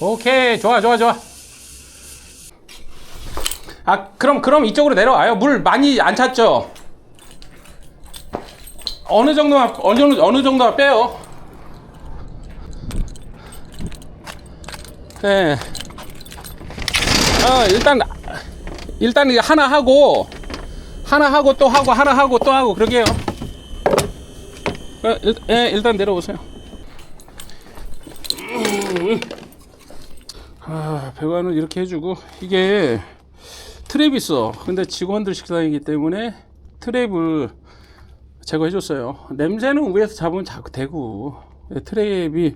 오케이 좋아 좋아 좋아. 아 그럼 그럼 이쪽으로 내려와요. 물 많이 안 찼죠? 어느 정도만 어느 정도 어느 정도만 빼요. 네. 어 일단 일단 하나 하고 하나 하고 또 하고 하나 하고 또 하고 그러게요. 어, 일, 예, 일단 내려오세요 아, 배관을 이렇게 해주고 이게 트랩이 있어. 근데 직원들 식당이기 때문에 트랩을 제거해 줬어요. 냄새는 위에서 잡으면 자꾸 되고 네, 트랩이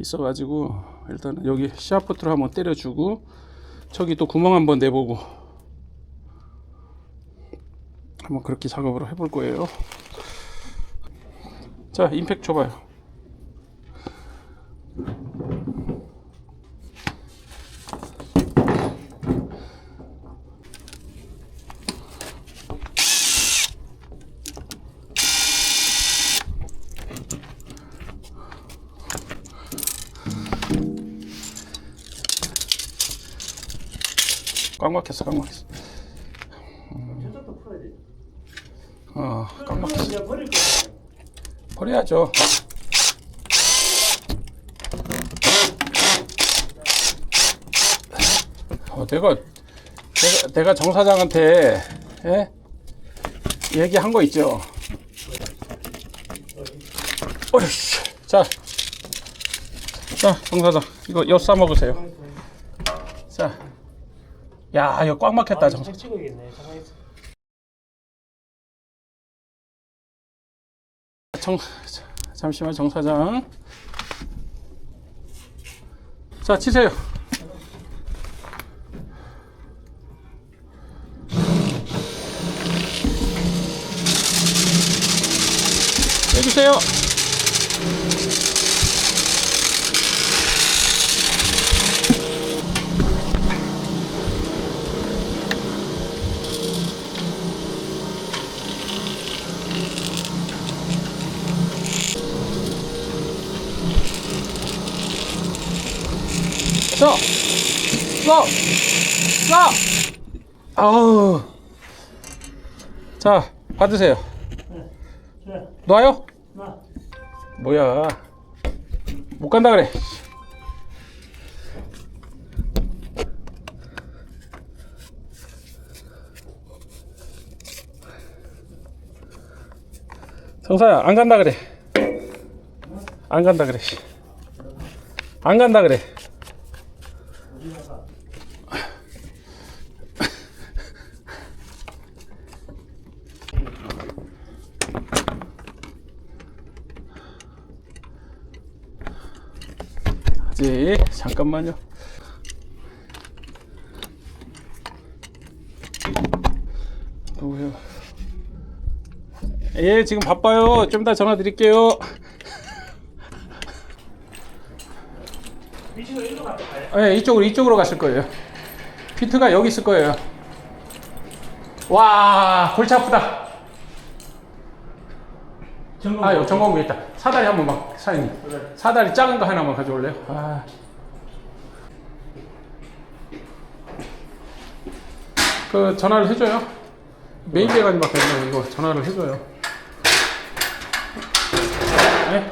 있어 가지고 일단은 여기 샤프트로 한번 때려주고 저기 또 구멍 한번 내보고 한번 그렇게 작업을 해볼 거예요. 자, 임팩 줘봐요. 꽉 막혔어, 꽉 막혔어. 저쪽도 풀어야 돼. 어, 꽉 막혔어. 버려야죠. 어, 내가, 내가, 내가 정 사장한테, 예? 얘기한 거 있죠? 어이씨. 자. 자, 정 사장. 이거 엿 싸먹으세요. 자. 야, 이거 꽉 막혔다, 정 사장. 책 찍어야겠네. 있어. 정, 잠시만 정 사장. 자 치세요. 빼주세요. 써! 써! 써! 아우. 자, 받으세요. 자, 놔요? 나. 뭐야. 못 간다 그래. 정사야, 안 간다 그래. 안 간다 그래. 안 간다 그래. 아직 잠깐만요. 누구요? 예, 지금 바빠요. 좀 이따 전화 드릴게요. 예, 이쪽으로 이쪽으로 가실 거예요. 피트가 여기 있을 거예요. 와, 골치 아프다. 점검. 아, 여기 점검부 있다. 사다리 한번 막 사장님. 사다리 작은 거 하나만 가져올래요? 아. 그 전화를 해줘요. 메인 배관밖에 없네. 이거 전화를 해줘요. 네?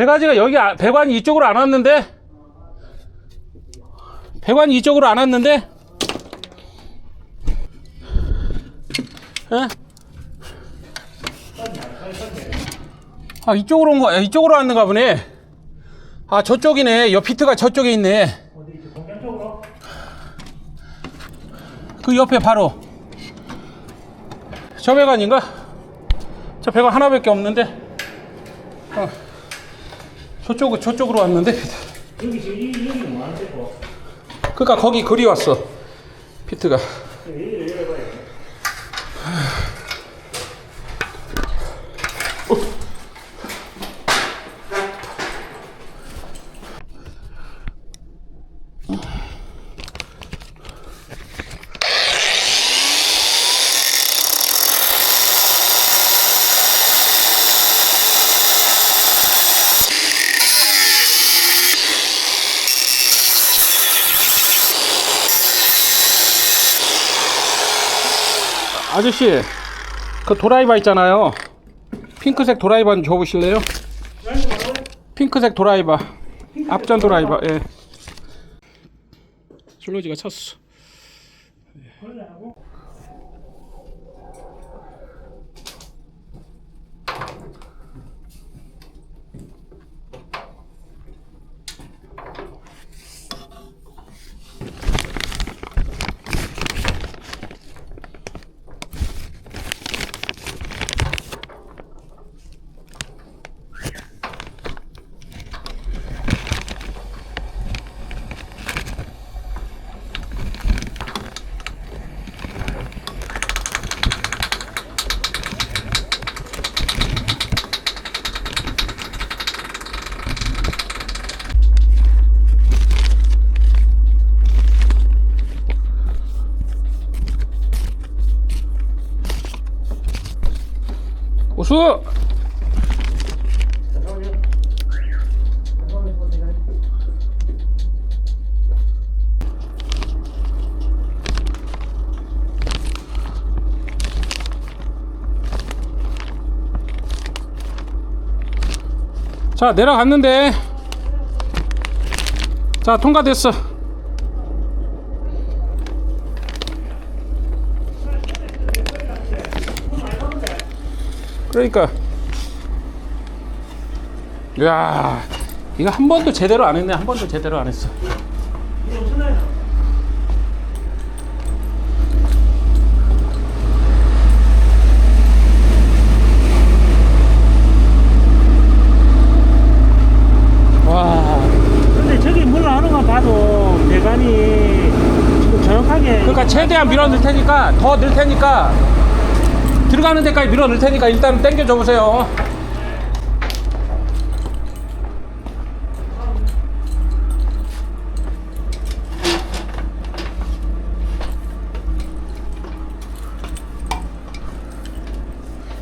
배가지가 여기 아- 배관이 이쪽으로 안 왔는데 배관이 이쪽으로 안 왔는데 예? 아 이쪽으로 온 거, 아, 이쪽으로 왔는가 보네. 아 저쪽이네. 옆 피트가 저쪽에 있네. 그 옆에 바로 저 배관인가? 저 배관 하나밖에 없는데. 어. 저쪽 저쪽으로 왔는데. 여기 지금 이 그러니까 거기 그리 왔어. 피트가. 여기 아저씨, 그 도라이바 있잖아요. 핑크색 도라이바 좀 줘보실래요? 핑크색 도라이바. 앞전 도라이바, 예. 슬로지가 찼어. 보세요. 자, 내려갔는데. 자, 통과됐어. 그러니까. 야 이거 한 번도 제대로 안 했네. 한 번도 제대로 안 했어. 와. 근데 저기 물러가는 거 봐도 배관이 정확하게 그러니까 최대한 밀어 넣을 테니까 더 넣을 테니까 들어가는 데까지 밀어 넣을 테니까 일단 당겨 줘 보세요.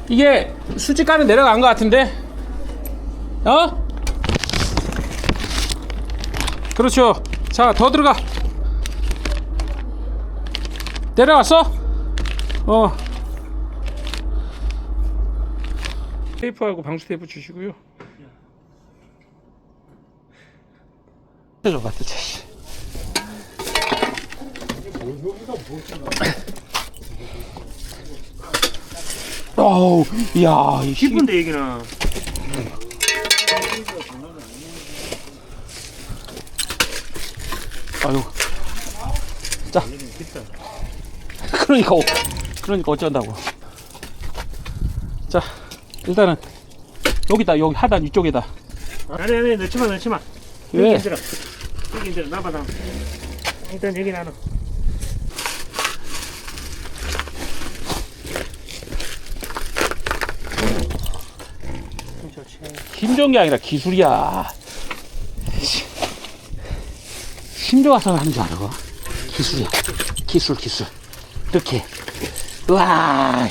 이게 수직가는 내려간 것 같은데? 어? 그렇죠. 자, 더 들어가. 내려왔어? 어. 테이프하고 방수 테이프 주시고요. 해줘 봤다, 씨. 어우, 야, 이 씨. 깊은데 여기는 아유. 자. 그러니까, 어- 그러니까 어쩐다고. 자, 일단은 여기다, 여기 하단 이쪽에다. 아니 아니 넣지마 넣지마 여기 왜? 힘들어 여기 힘들어 나봐 나 일단 여기 나는 좋지 힘 좋은 게 아니라 기술이야. 씨. 힘 좋아서 하는 줄 알아. 기술이야. 기술, 기술. 이렇게. 와.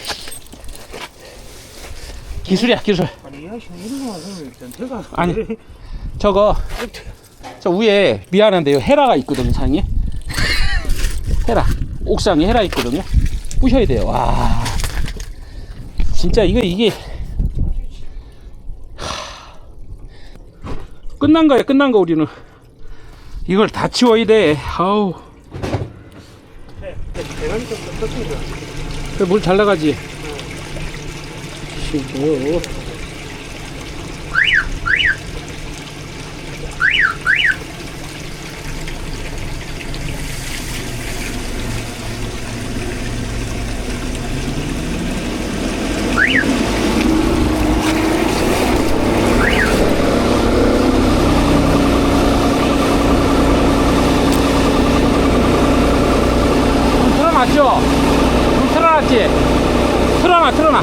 기술이야, 기술. 아니 야 씨, 이런 거 하면 일단 제가 아니. 저거, 저 위에 미안한데 요. 헤라가 있거든요, 상에. 헤라. 옥상에 헤라 있거든요. 부셔야 돼요. 와. 진짜 이거, 이게. 하. 끝난 거야, 끝난 거, 우리는. 이걸 다 치워야 돼. 아우. 배관이 좀 떻습니다 물잘 나가지. 틀어놨죠? 불 틀어놨지? 틀어놔 틀어놔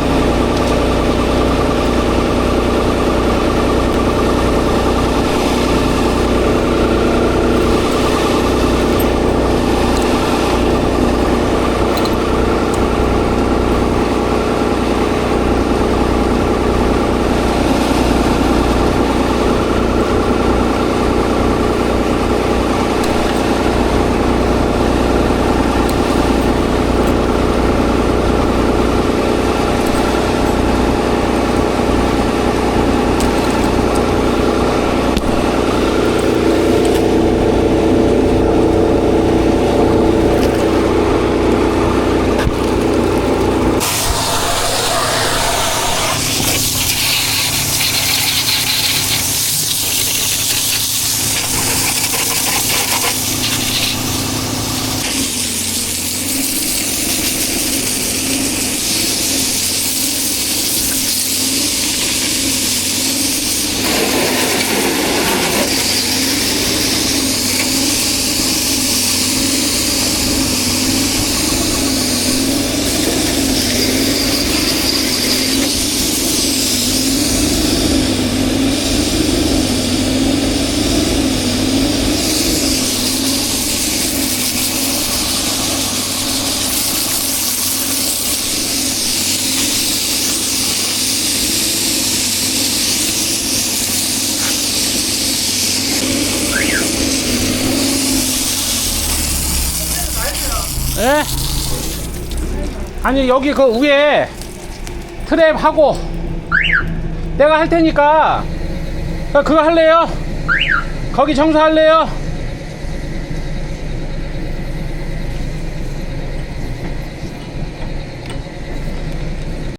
아니 여기 그 위에 트랩 하고 내가 할 테니까 그거 할래요? 거기 청소할래요?